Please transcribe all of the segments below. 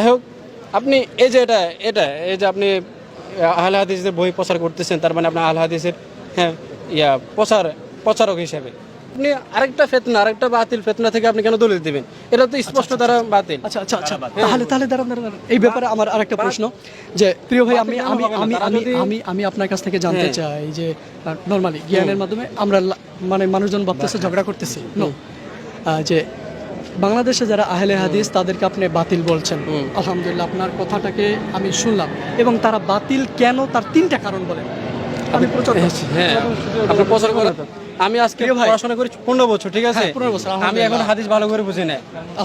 যাই হোক আপনি এই যে এটা এটা এই যে আপনি আহলে হাদিসের বই প্রচার করতেছেন তার মানে আপনি আহলে হাদিসের হ্যাঁ ইয়া প্রচার প্রচারক হিসেবে। আপনি আরেকটা ফেতনা আরেকটা বাতিল ফেতনা থেকে আপনি কেন দলিল দিবেন? এটা তো স্পষ্ট তারা বাতিল। আচ্ছা আচ্ছা আচ্ছা। তাহলে তাহলে দাঁড়ান দাঁড়ান। এই ব্যাপারে আমার আরেকটা প্রশ্ন যে প্রিয় ভাই আমি আমি আমি আমি আমি আমি আপনার কাছ থেকে জানতে চাই যে নর্মালি জ্ঞানের মাধ্যমে আমরা মানে মানুষজন ভাবতেছে ঝগড়া করতেছি। নো যে বাংলাদেশে যারা আহলে হাদিস তাদেরকে আপনি বাতিল বলছেন। আলহামদুলিল্লাহ আপনার কথাটাকে আমি শুনলাম। এবং তারা বাতিল কেন? তার তিনটা কারণ বলেন। আমি প্রচার হ্যাঁ আপনি প্রচার করেন। আমি আজকে পড়াশোনা করি পনেরো বছর ঠিক আছে? হ্যাঁ, 15 বছর, আমি এখন হাদিস ভালো করে বুঝি না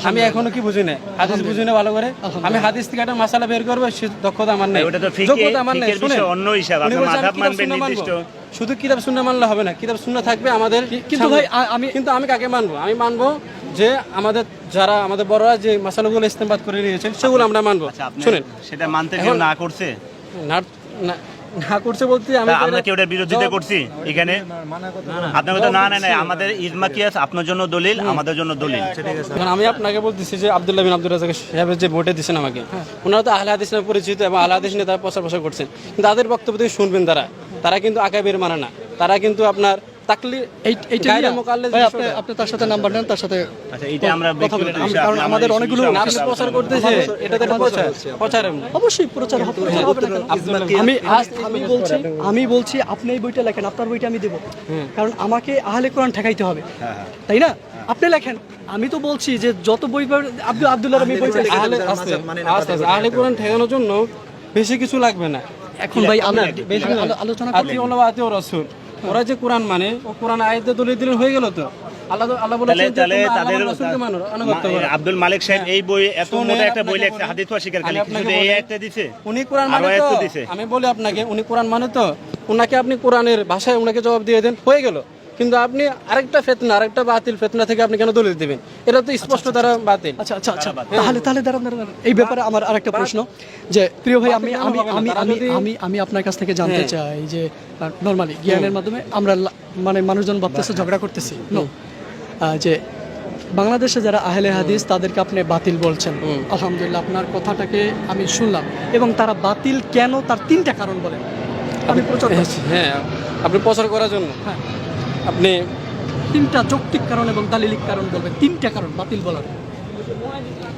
আমি এখনও কি বুঝি না হাদিস বুঝি না ভালো করে? আমি হাদিস থেকে একটা মশালা বের করব সে দক্ষতা আমার নেই। ওটা তো ফিকে- যোগ্যতা আমার নেই বিষয় অন্য হিসাব। শুধু কিতাব শূন্য মানলে হবে না কিতাব শূন্য থাকবে আমাদের কিন্তু ভাই, আমি- কিন্তু আমি কাকে মানবো? আমি মানবো যে আমাদের যারা আমাদের বড়রা যে মশালাগুলো ইস্তেমবাদ করে নিয়েছেন সেগুলো আমরা মানবো। আচ্ছা, শুনেন। সেটা মানতে কেউ না করছে? না করছে বলতে আমরা কি ওটার বিরোধিতা করছি এখানে? আপনাকে তো না না না আমাদের ইজমা কি আছে আপনার জন্য দলিল আমাদের জন্য দলিল। এখন আমি আপনাকে বলতেছি যে আব্দুল্লাহ বিন আব্দুল রাজাক সাহেবের যে ভোটে দিচ্ছেন আমাকে ওনারা তো আহলে হাদিস নামে পরিচিত এবং আহলে হাদিস নিয়ে তারা প্রচার প্রসার করছেন। কিন্তু তাদের বক্তব্য থেকে শুনবেন তারা। তারা কিন্তু আকাবের মানে না। তারা কিন্তু আপনার তাকলি এইটা গায়রে নিয়ে- মোকাল্লেদ ভাই, বিষয়টা। আপনি আপনি তার সাথে নাম্বার নেন তার সাথে আচ্ছা এটা আমরা কথা ব্যক্তিগত কারণ আমাদের অনেকগুলো বিষয়ে প্রচার করতেছে। এটা তো প্রচার প্রচার অবশ্যই প্রচার হবে প্রচার হবে না। কেন? আমি আমি বলছি আমি বলছি আপনি এই বইটা লেখেন আপনার বইটা আমি দেবো। কারণ আমাকে আহলে কোরআন ঠেকাইতে হবে। তাই না? আপনি লেখেন। আমি তো বলছি যে যত বই পাবেন, আব্দুল আব্দুল্লাহ আমি বই আহলে আহলে কোরআন ঠেকানোর জন্য বেশি কিছু লাগবে না। এখন ভাই আমরা আলোচনা আতি ওলা আতি রাসূল। ওরা যে কোরআন মানে ও কোরআন আয়াতে দলিল দিলে হয়ে গেল তো। আল্লাহ আল্লাহ বলেছেন তাহলে তাদের এবং রাসূলকে আনুগত্য করো। আব্দুল মালিক সাহেব এই বই এত শুনে মোটা একটা বই লেখছে হাদিস খালি শুধু এই দিছে? উনি কোরআন মানে তো আমি বলি আপনাকে উনি কোরআন মানে তো উনাকে আপনি কোরআনের ভাষায় উনাকে জবাব দিয়ে দেন হয়ে গেল। কিন্তু আপনি আরেকটা ফেতনা আরেকটা বাতিল ফেতনা থেকে আপনি কেন দলিল দিবেন? এটা তো স্পষ্ট তারা বাতিল। আচ্ছা আচ্ছা আচ্ছা। তাহলে তাহলে দাঁড়ান দাঁড়ান দাঁড়ান। এই ব্যাপারে আমার আরেকটা প্রশ্ন যে প্রিয় ভাই আমি আমি আমি আমি আমি আমি আপনার কাছ থেকে জানতে চাই যে নর্মালি জ্ঞানের মাধ্যমে আমরা মানে মানুষজন ভাবতেছে ঝগড়া করতেছি। নো যে বাংলাদেশে যারা আহলে হাদিস তাদেরকে আপনি বাতিল বলছেন। আলহামদুলিল্লাহ আপনার কথাটাকে আমি শুনলাম। এবং তারা বাতিল কেন? তার তিনটা কারণ বলেন। আমি প্রচার করছি। হ্যাঁ আপনি প্রচার করার জন্য। হ্যাঁ। আপনি তিনটা যৌক্তিক কারণ এবং দালিলিক কারণ বলবেন। তিনটা কারণ বাতিল বলার।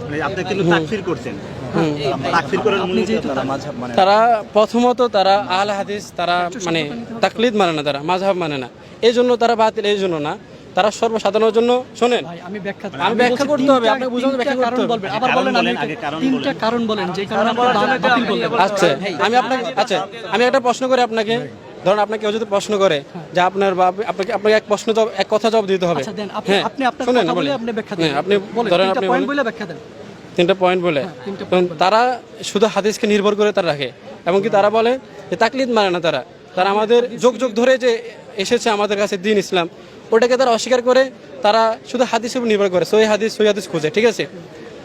মানে আপনি কিন্তু তাকফির করছেন। তাকফির করার মূল মানে তারা প্রথমত তারা আল হাদিস তারা মানে তাকলিদ মানে না তারা মাযহাব মানে না। এই জন্য তারা বাতিল এই জন্য না। তারা সর্বসাধারণের জন্য শোনেন। আমি ব্যাখ্যা আমি ব্যাখ্যা করতে হবে, তিনটা- আপনাকে বুঝাতে ব্যাখ্যা কারণ। বলবেন। আবার বলেন আমি বলেন, আগে কারণ তিনটা কারণ বলেন যে কারণে আপনি বাতিল বলবেন। আচ্ছা আমি আপনাকে আচ্ছা আমি একটা প্রশ্ন করি আপনাকে। ধরুন আপনাকে কেউ যদি প্রশ্ন করে যে আপনার বা আপনাকে আপনাকে এক প্রশ্ন জবাব এক কথা জবাব দিতে হবে। আচ্ছা দেন আপনি হ্যাঁ, আপনি। আপনি ব্যাখ্যা হ্যাঁ, দেন আপনি বলেন ধরেন তিনটা আপনি পয়েন্ট বলে ব্যাখ্যা দেন। তিনটা পয়েন্ট বলে। তারা শুধু হাদিসকে নির্ভর করে তারা রাখে এবং কি তারা বলে যে তাকলিদ মানে না তারা। তারা আমাদের যুগ যুগ ধরে যে এসেছে আমাদের কাছে দিন ইসলাম ওটাকে তারা অস্বীকার করে তারা শুধু হাদিসের উপর নির্ভর করে সই হাদিস সই হাদিস খুঁজে ঠিক আছে?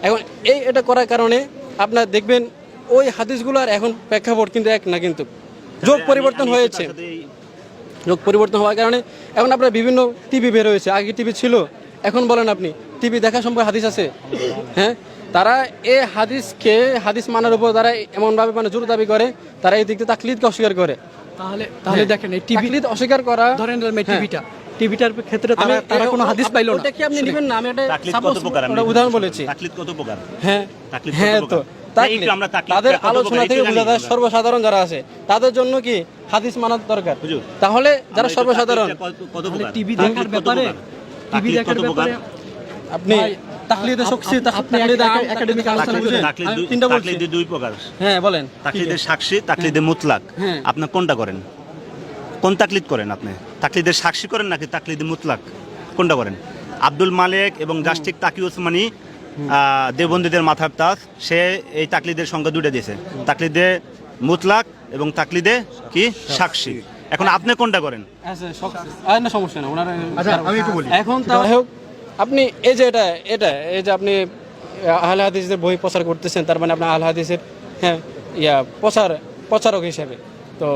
এখন এই এটা করার কারণে আপনার দেখবেন ওই হাদিসগুলো আর এখন প্রেক্ষাপট কিন্তু এক না কিন্তু। যোগ পরিবর্তন হয়েছে। যোগ পরিবর্তন হওয়ার কারণে এখন আপনার বিভিন্ন টিভি বের হয়েছে। আগে টিভি ছিল এখন বলেন আপনি টিভি দেখা সম্পর্কে হাদিস আছে? হ্যাঁ? তারা এ হাদিসকে হাদিস মানার উপর তারা এমনভাবে মানে জোর দাবি করে তারা এই দিক দিয়ে তাকলিদকে অস্বীকার করে। তাহলে তাহলে দেখেন এই টিভি তাকলিদ অস্বীকার করা ধরেন টিভিটা টিভিটার ক্ষেত্রে তারা তারা কোনো হাদিস পাইলো না। ওটা কি আপনি নেবেন না? আমি একটা তাকলিদ suppose কত প্রকার? আমি ওটা উদাহরণ বলেছি। তাকলিদ কত প্রকার? হ্যাঁ। তাকলিদ হ্যাঁ তো। প্রকার? তাকলিদ। একটু আমরা তাকলিদ তাদের আলোচনা থেকে বোঝা যায় সর্বসাধারণ যারা আছে তাদের জন্য কি হাদিস মানা দরকার তাহলে যারা সর্বসাধারণ? টিভি দেখার ব্যাপারে টিভি দেখার ব্যাপারে আপনি তাকলিদে শক্তি আপ- একাডেমিক আলোচনা বুঝেন? তাকলিদ আমি দুই- তিনটা বলছি। তাকলিদে দুই প্রকার হ্যাঁ বলেন তাকলিদের সাক্ষী তাকলিদে মুতলাক হ্যাঁ। আপনি কোনটা করেন কোন তাকলিদ করেন আপনি তাকলিদের সাক্ষী করেন নাকি তাকলিদে মুতলাক কোনটা করেন আব্দুল মালিক এবং জাস্টিক তাকি ওসমানী আহ, দেওবন্দীদের মাথার তাজ সে এই তাকলিদের সংখ্যা দুটো দিয়েছে। তাকলিদে মুতলাক এবং তাকলিদে কি? সাক্ষী। এখন আপনি কোনটা করেন? আচ্ছা না সমস্যা না ওনার আচ্ছা, আমি একটু বলি। এখন হোক আপনি এই যে এটা এটা এই যে আপনি আহলে হাদিসের বই প্রচার করতেছেন তার মানে আপনার আহলে হাদিসের হ্যাঁ ইয়া প্রচার প্রচারক হিসেবে। তো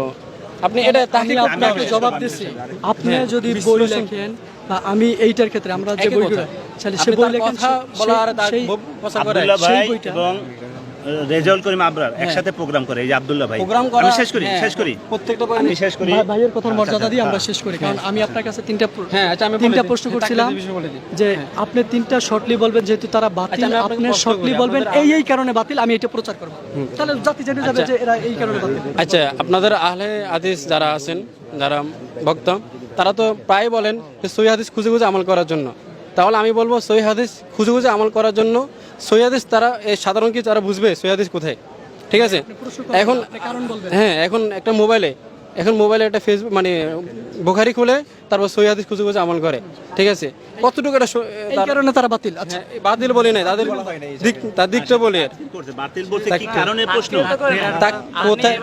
আপনি এটা তাহলে আপনাকে জবাব দিচ্ছি আপনি হ্যাঁ, যদি বই লেখেন বা আমি এইটার ক্ষেত্রে আমরা যে বইগুলো কথা। তাহলে সে বই লেখেন বলা আর তার সেই- করে সেই বইটা- এবং রেজাউল করিম আবরার একসাথে প্রোগ্রাম করে এই যে আব্দুল্লাহ ভাই। প্রোগ্রাম করা শেষ করি হ্যাঁ, শেষ করি। প্রত্যেকটা আমি শেষ করি। ভাইয়ের কথার আচ্ছা, মর্যাদা দিয়ে আমরা আচ্ছা, শেষ করি কারণ আমি আপনার কাছে তিনটা হ্যাঁ আচ্ছা আমি তিনটা প্রশ্ন করছিলাম। যে আপনি তিনটা শর্টলি বলবেন যেহেতু তারা বাতিল আচ্ছা, আপনি শর্টলি বলবেন আপনাদের এই এই কারণে বাতিল আমি এটা প্রচার করব। তাহলে জাতি জেনে যাবে। যে এরা এই কারণে বাতিল। আচ্ছা আপনাদের আহলে হাদিস যারা আছেন যারা ভক্ত তারা তো প্রায় বলেন যে সই হাদিস খুঁজে খুঁজে আমল করার জন্য। তাহলে আমি বলব সই হাদিস খুঁজে খুঁজে আমল করার জন্য সই হাদিস তারা সাধারণ কি তারা বুঝবে সৈয়াদিস কোথায়? ঠিক আছে? এখন হ্যাঁ এখন একটা মোবাইলে এখন মোবাইলে একটা ফেসবুক মানে বোখারি খুলে তারপর সৈয়াদিস খুঁজে খুঁজে আমল করে। ঠিক আছে? কতটুকু এটা এই কারণে তারা বাতিল আচ্ছা। হ্যাঁ, বাতিল বলি নাই তাদের দিক তার দিকটা বলি। আর বাতিল বলতে কি কারণে প্রশ্ন? তাক- কোথায়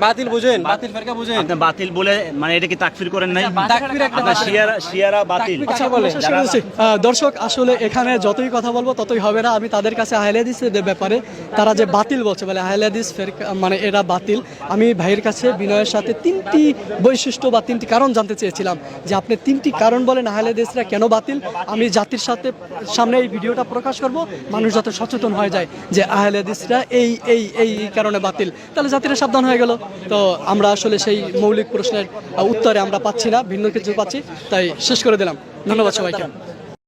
বাতিল বুঝেন। বাতিল ফেরকা বুঝেন। আপনি বাতিল বলে মানে এটা কি তাকফির করেন নাই? তাকফির একটা শিয়ারা শিয়ারা বাতিল। আচ্ছা বলে। আহ, দর্শক আসলে এখানে যতই কথা বলব ততই হবে না। আমি তাদের কাছে আহলাদিসের ব্যাপারে তারা যে বাতিল বলছে বলে আহলাদিস ফের মানে এরা বাতিল। আমি ভাইয়ের কাছে বিনয়ের সাথে তিনটি বৈশিষ্ট্য বা তিনটি কারণ জানতে চেয়েছিলাম যে আপনি তিনটি কারণ বলেন দেশরা কেন বাতিল? আমি জাতির সাথে সামনে এই ভিডিওটা প্রকাশ করব। মানুষ যাতে সচেতন হয়ে যায় যে আহলে দেশরা এই এই এই কারণে বাতিল। তাহলে জাতিরা সাবধান হয়ে গেল। তো আমরা আসলে সেই মৌলিক প্রশ্নের উত্তরে আমরা পাচ্ছি না, ভিন্ন কিছু পাচ্ছি। তাই শেষ করে দিলাম। ধন্যবাদ সবাইকে।